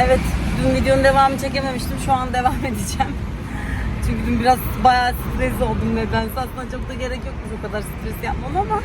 Evet, dün videonun devamını çekememiştim. Şu an devam edeceğim. Çünkü dün biraz bayağı stres oldum nedense. Aslında çok da gerek yokmuş o kadar stres yapmam ama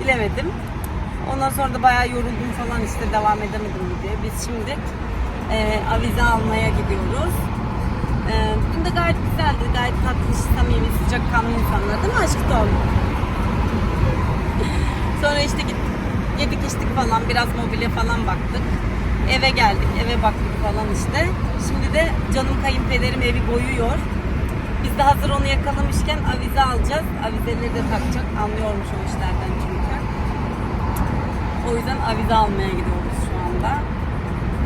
bilemedim. Ondan sonra da bayağı yoruldum falan işte devam edemedim videoya. Biz şimdi e, avize almaya gidiyoruz. E, dün de gayet güzeldi. Gayet tatlı, samimi, sıcak kanlı insanlar değil mi aşkım? Sonra işte gittik, yedik içtik falan, biraz mobilya falan baktık. Eve geldik, eve baktık falan işte. Şimdi de canım kayınpederim evi boyuyor. Biz de hazır onu yakalamışken avize alacağız. Avizeleri de takacak. Anlıyormuş o işlerden çünkü. O yüzden avize almaya gidiyoruz şu anda.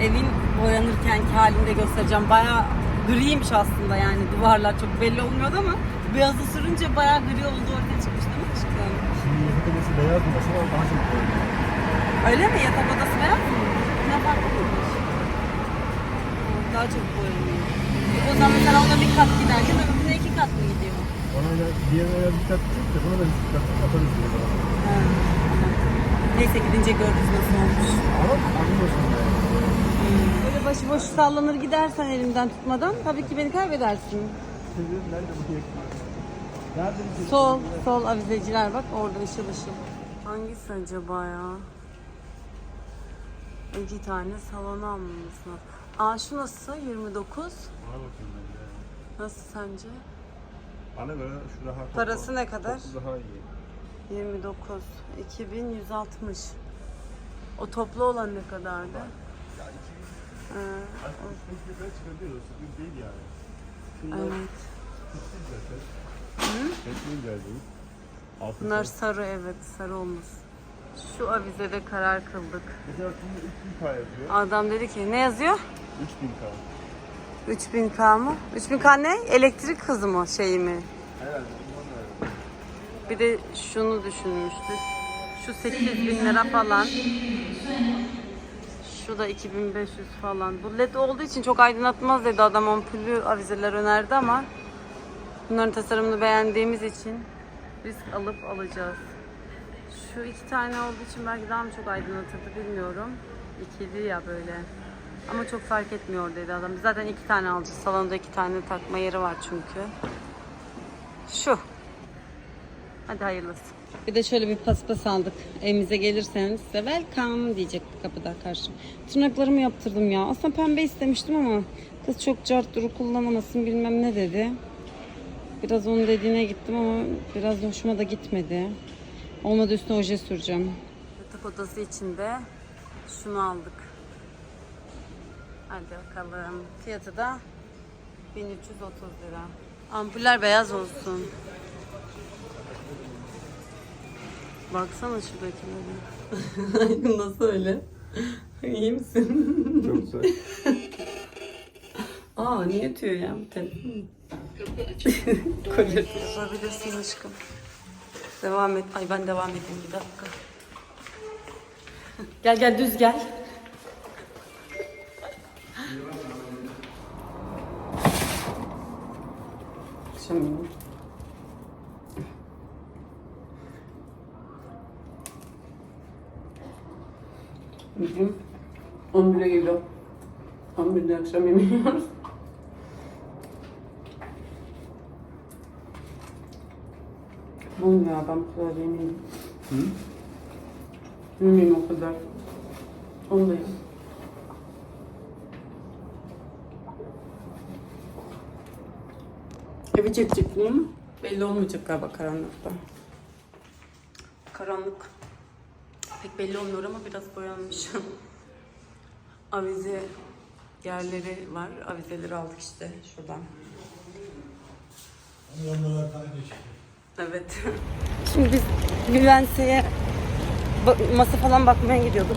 Evin boyanırkenki halini de göstereceğim. Bayağı griymiş aslında yani duvarlar çok belli olmuyordu ama beyazı sürünce bayağı gri olduğu ortaya çıkmış değil mi aşkım? Şimdi yatak odası beyaz mı daha çok. Öyle mi? Yatak odası beyaz mı? Ne farklı mıymış? Daha çok boyanıyor. O zaman mesela ona bir kat giderken öbürüne iki kat mı gidiyor? Ona öyle diğerine öyle dikkat edecek de buna da bir dikkat atarız. Ha. Neyse gidince görürüz nasıl olmuş. Ama anlıyorsun yani. Böyle başıboş sallanır gidersen elimden tutmadan tabii ki beni kaybedersin. Nerede bu yak? Nerede bu Sol, sol avizeciler bak orada ışıl ışıl. Hangisi acaba ya? İki tane salonu almamız lazım. Aa şu nasıl? 29. Bana bakıyorum ben ya. Nasıl sence? Bana göre şu daha toplu. Parası ne kadar? Toplu daha iyi. 29. 2160. O toplu olan ne kadardı? Ee, Aslında üstündeki yukarı çıkabiliyoruz. Sıkıntı değil yani. Şunlar evet. zaten. Resmin geldi. Bunlar sarı. evet sarı olmuş. Şu avizede karar kıldık. Mesela şimdi 3000 K yazıyor. Adam dedi ki ne yazıyor? 3000 K. 3000K mı? 3000K ne? Elektrik hızı mı şeyi mi? Herhalde. Bir de şunu düşünmüştük. Şu 8000 lira falan. Şu da 2500 falan. Bu led olduğu için çok aydınlatmaz dedi adam ampullü avizeler önerdi ama bunların tasarımını beğendiğimiz için risk alıp alacağız. Şu iki tane olduğu için belki daha mı çok aydınlatırdı bilmiyorum. İkili ya böyle. Ama çok fark etmiyor dedi adam. Zaten iki tane alacağız. Salonda iki tane takma yeri var çünkü. Şu. Hadi hayırlısı. Bir de şöyle bir paspas aldık. Evimize gelirseniz size welcome diyecekti kapıda karşı. Tırnaklarımı yaptırdım ya. Aslında pembe istemiştim ama kız çok cart duru kullanamasın bilmem ne dedi. Biraz onun dediğine gittim ama biraz hoşuma da gitmedi. Olmadı üstüne oje süreceğim. Yatak odası içinde şunu aldık. Hadi bakalım. Fiyatı da 1330 lira. Ampuller beyaz olsun. Baksana şuradakilere. Aykın nasıl öyle? İyi misin? Çok güzel. Aa niye tüyo ya? Kolye yapabilirsin aşkım. Devam et. Ay ben devam edeyim bir dakika. gel gel düz gel. Şimdi. Bugün 11'e geliyor. 11'de akşam yemeği yiyoruz. Ya ben bu kadar yemeyeyim. Hı? Yemeyeyim o kadar. Yiyeyim. Evi çekecekliğim belli olmayacak galiba karanlıkta. Karanlık. Pek belli olmuyor ama biraz boyanmış. Avize yerleri var. Avizeleri aldık işte şuradan. Evet. Şimdi biz Güvense'ye ba- masa falan bakmaya gidiyorduk.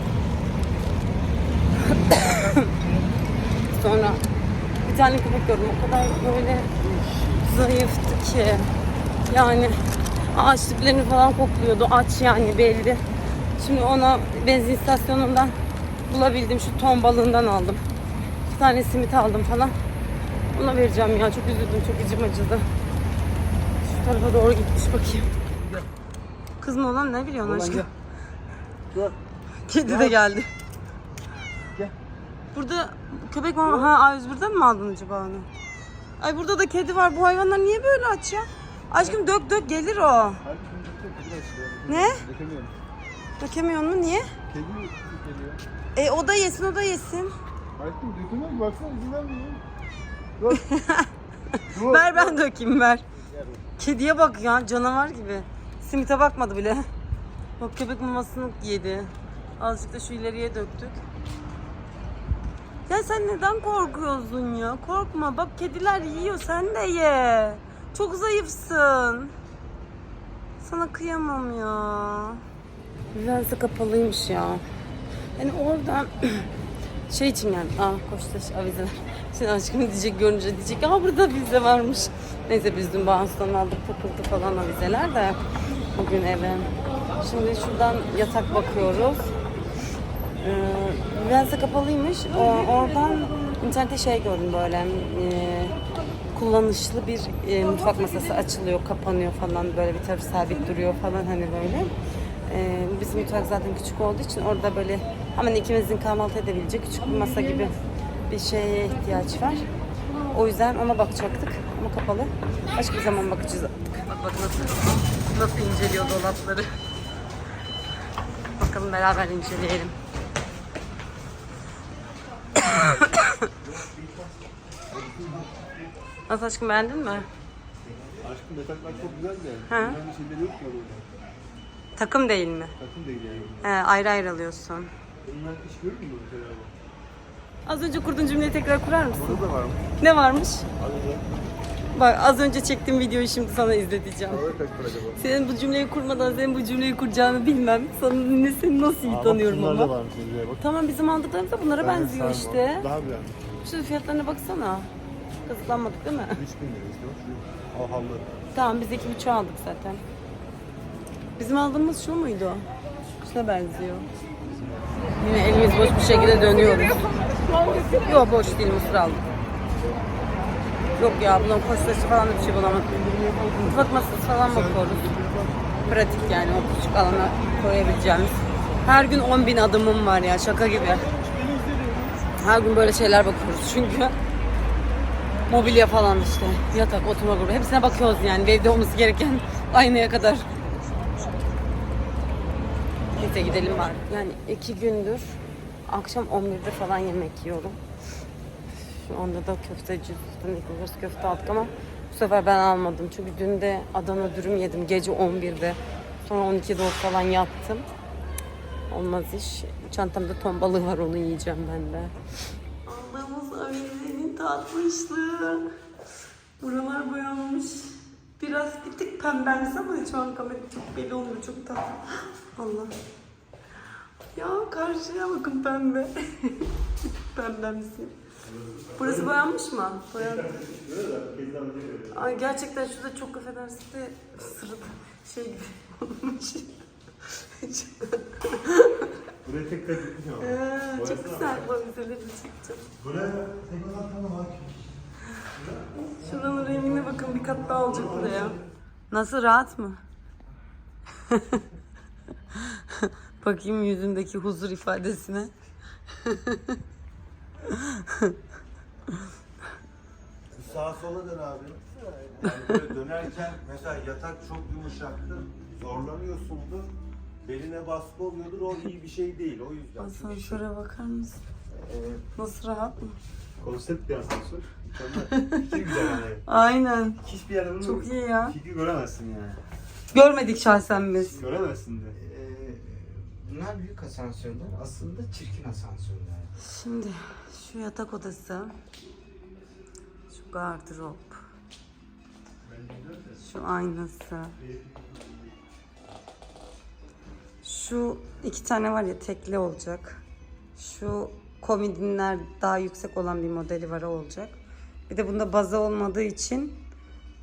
Sonra bir tane köpek gördüm. O kadar böyle zayıftı ki. Yani ağaç diplerini falan kokluyordu. Aç yani belli. Şimdi ona benzin istasyonundan bulabildim. Şu ton balığından aldım. Bir tane simit aldım falan. Ona vereceğim ya. Çok üzüldüm. Çok içim acıdı. Tarafa doğru gitmiş bakayım. Kız mı olan ne biliyorsun Ulan aşkım? gel. Kedi de geldi. Gel. Burada köpek mama... Ha A101'den mi aldın acaba onu? Ay burada da kedi var. Bu hayvanlar niye böyle aç ya? Aşkım dök dök gelir o. Ne? Dökemiyorum. Dökemiyor mu? Niye? Kedi geliyor. E o da yesin o da yesin. Hayatım dökemiyor ki baksana izin vermiyor. Dur. Dur. Ver ben dökeyim ver. Kediye bak ya canavar gibi. Simite bakmadı bile. Bak köpek mamasını yedi. Azıcık da şu ileriye döktük. Ya sen neden korkuyorsun ya? Korkma bak kediler yiyor sen de ye. Çok zayıfsın. Sana kıyamam ya. Lensi kapalıymış ya. Yani oradan şey için yani. Aa koştaş avizeler. Şimdi aşkım diyecek görünce diyecek. Aa burada vize varmış. Neyse biz dün Bağız'dan aldık takıldı falan avizeler de. Bugün eve. Şimdi şuradan yatak bakıyoruz. Ee, Lensi kapalıymış. O, oradan internette şey gördüm böyle. e, kullanışlı bir e, mutfak masası açılıyor, kapanıyor falan böyle bir tarafı sabit duruyor falan hani böyle. E, bizim mutfak zaten küçük olduğu için orada böyle hemen ikimizin kahvaltı edebilecek küçük bir masa gibi bir şeye ihtiyaç var. O yüzden ona bakacaktık ama kapalı. Başka bir zaman bakacağız artık. Bak bak nasıl, nasıl inceliyor dolapları. Bakalım beraber inceleyelim. Nasıl aşkım beğendin mi? Aşkım yataklar çok güzel de. Ha. Bunların şeyleri yok mu burada? Takım değil mi? Takım değil yani. He, ayrı ayrı alıyorsun. Bunlar hiç görür mü mesela bu? Az önce kurduğun cümleyi tekrar kurar mısın? Burada da var mı? Ne varmış? Arada. Bak az önce çektiğim videoyu şimdi sana izleteceğim. Senin bu cümleyi kurmadan senin bu cümleyi kuracağını bilmem. Sana ne seni nasıl iyi tanıyorum Bunlar da ama. varmış bak. Tamam bizim aldıklarımız da bunlara Ben benziyor işte. Daha güzel. Şu fiyatlarına baksana. Kısıtlanmadık değil mi? 3000 lira bak şu. Al havlu. Tamam biz iki buçuğu aldık zaten. Bizim aldığımız şu muydu? Şuna benziyor. Yine elimiz boş bir şekilde dönüyoruz. Yok boş değil mısır aldık. Yok ya bunun koştaşı falan da bir şey bulamadık. Mutfak masası falan bakıyoruz. Pratik yani o küçük alana koyabileceğimiz. Her gün 10 bin adımım var ya şaka gibi. Her gün böyle şeyler bakıyoruz çünkü. Mobilya falan işte. Yatak, oturma grubu. Hepsine bakıyoruz yani. Evde olması gereken aynaya kadar. Neyse gidelim var. Yani iki gündür akşam 11'de falan yemek yiyorum. Şu anda da köfteci üstüne gidiyoruz. Köfte aldık ama bu sefer ben almadım. Çünkü dün de Adana dürüm yedim gece 11'de. Sonra 12'de falan yattım. Olmaz iş. Çantamda ton balığı var onu yiyeceğim ben de. Aldığımız avizenin tatlışlığı. Buralar boyanmış. Biraz bir tık pembemsi ama şu an kamera çok belli olmuyor. Çok tatlı. Allah. Ya karşıya bakın pembe. Pembemsi. Burası boyanmış mı? Boyandı. Ay gerçekten şurada çok affedersin de sırıt şey gibi olmuş. Buraya tekrar gitmiş ama. Ee, çok güzel bu avizeleri çekeceğim. Buraya tekrar tamam. Şuranın rengine bakın bir kat daha olacak buraya. Nasıl rahat mı? Bakayım yüzündeki huzur ifadesine. Sağa sola dön abi. Yani böyle dönerken mesela yatak çok yumuşaktır. Zorlanıyorsundur. Beline baskı oluyordur. O iyi bir şey değil. O yüzden. Çünkü şey, Asansöre bakar mısın? e, Nasıl rahat mı? Konsept bir asansör. Mükemmel. Fikir güzel yani. Aynen. Hiçbir yerde bunu Çok iyi ya. fikir göremezsin yani. Görmedik şahsen biz. Göremezsin de. Bunlar büyük asansörler. Aslında çirkin asansörler. Şimdi şu yatak odası. Şu gardırop. Şu aynası. Şu iki tane var ya tekli olacak. Şu komodinler daha yüksek olan bir modeli var olacak. Bir de bunda baza olmadığı için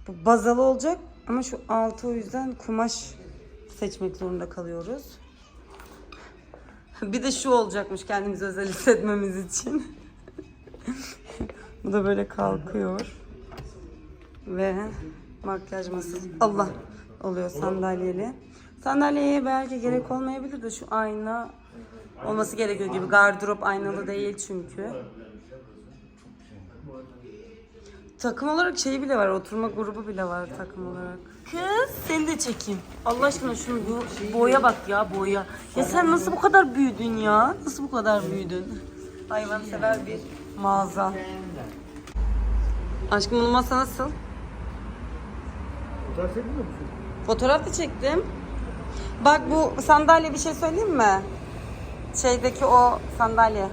bu bazalı olacak ama şu altı o yüzden kumaş seçmek zorunda kalıyoruz. Bir de şu olacakmış kendimizi özel hissetmemiz için. Bu da böyle kalkıyor. Ve makyaj masası. Allah oluyor sandalyeli. Sandalyeye belki gerek olmayabilir de şu ayna olması gerekiyor gibi. Gardırop aynalı değil çünkü. Takım olarak şey bile var, oturma grubu bile var takım olarak. Kız seni de çekeyim. Allah aşkına şunu bu boya bak ya boya. Ya sen nasıl bu kadar büyüdün ya? Nasıl bu kadar büyüdün? Hayvansever bir mağaza. Aşkım bunun masa nasıl? Fotoğraf çekmiyor musun? Fotoğraf da çektim. Bak bu sandalye bir şey söyleyeyim mi? Şeydeki o sandalye.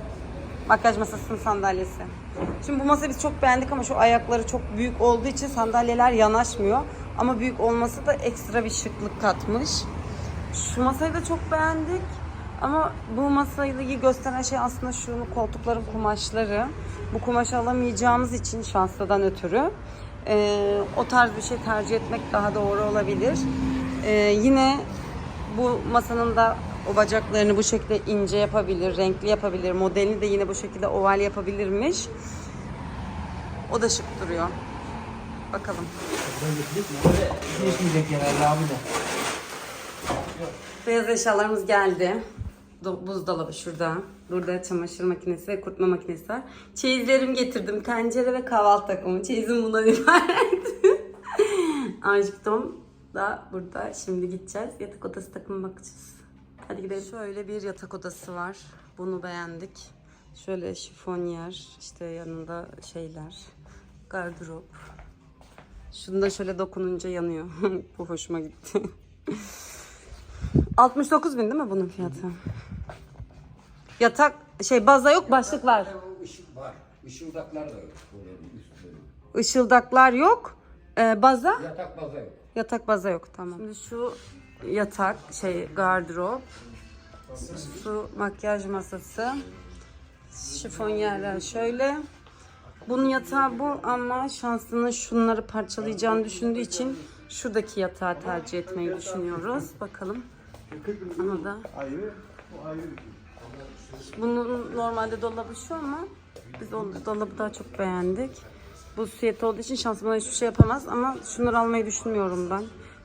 Makyaj masasının sandalyesi. Şimdi bu masayı biz çok beğendik ama şu ayakları çok büyük olduğu için sandalyeler yanaşmıyor. Ama büyük olması da ekstra bir şıklık katmış. Şu masayı da çok beğendik. Ama bu masayı gösteren şey aslında şu koltukların kumaşları. Bu kumaşı alamayacağımız için şanslıdan ötürü e, o tarz bir şey tercih etmek daha doğru olabilir. E, yine bu masanın da o bacaklarını bu şekilde ince yapabilir, renkli yapabilir. Modelini de yine bu şekilde oval yapabilirmiş. O da şık duruyor. Bakalım. Geçmeyecek genelde abi de. Beyaz eşyalarımız geldi. Do- Buzdolabı şurada. Burada çamaşır makinesi ve kurutma makinesi var. Çeyizlerimi getirdim. Tencere ve kahvaltı takımı. Çeyizim bundan ibaret. Aşkım da burada. Şimdi gideceğiz. Yatak odası takımı bakacağız. Hadi gidelim. Şöyle bir yatak odası var. Bunu beğendik. Şöyle şifonyer. işte yanında şeyler. Gardırop. Şunu da şöyle dokununca yanıyor. Bu hoşuma gitti. 69 bin değil mi bunun fiyatı? Yatak şey baza yok başlık var. Işık var. Işıldaklar da yok. Işıldaklar yok. Ee, baza Yatak baza yok. yatak baza yok tamam. Şimdi şu yatak şey gardırop. Şu makyaj masası. Şifonyerler şöyle. Bunun yatağı bu ama şansının şunları parçalayacağını düşündüğü için şuradaki yatağı tercih etmeyi düşünüyoruz. Bakalım. Ona da. Bunun normalde dolabı şu ama biz o dolabı daha çok beğendik. Bu siyet olduğu için şansım bana hiçbir şey yapamaz ama şunları almayı düşünmüyorum ben.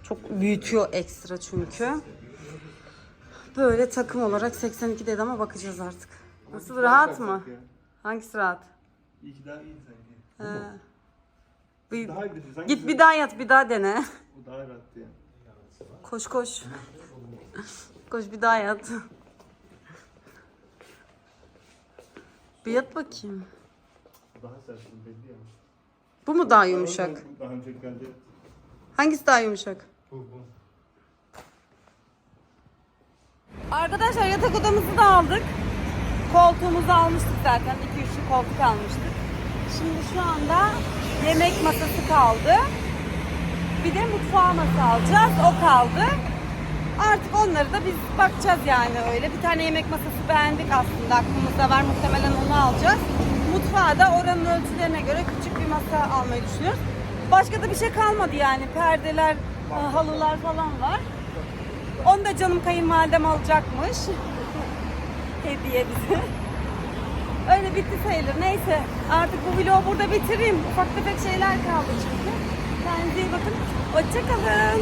Çok büyütüyor ekstra çünkü. Böyle takım olarak 82 dedi ama bakacağız artık. Nasıl rahat mı? Ya. Hangisi rahat? İyi ki daha iyi sanki. He. Bir- Daha iyi bir sanki. git bir daha yat bir daha dene. O daha rahattı ya. Koş koş. koş bir daha yat. Bir yat bakayım. Daha sert belli ya. Bu mu daha yumuşak? Daha önce geldi. Hangisi daha yumuşak? Arkadaşlar yatak odamızı da aldık. Koltuğumuzu almıştık zaten. 2-3'lü koltuk almıştık. Şimdi şu anda yemek masası kaldı. Bir de mutfağa masa alacağız. O kaldı. Artık onları da biz bakacağız yani öyle. Bir tane yemek masası beğendik aslında. Aklımızda var. Muhtemelen onu alacağız. Mutfağa da oranın ölçülerine göre küçük bir masa almayı düşünüyoruz. Başka da bir şey kalmadı yani. Perdeler, halılar falan var. Onu da canım kayınvalidem alacakmış. Hediye bize. Öyle bitti sayılır. Neyse artık bu vlogu burada bitireyim. Ufak tefek şeyler kaldı çünkü. Kendinize iyi bakın. Hoşçakalın.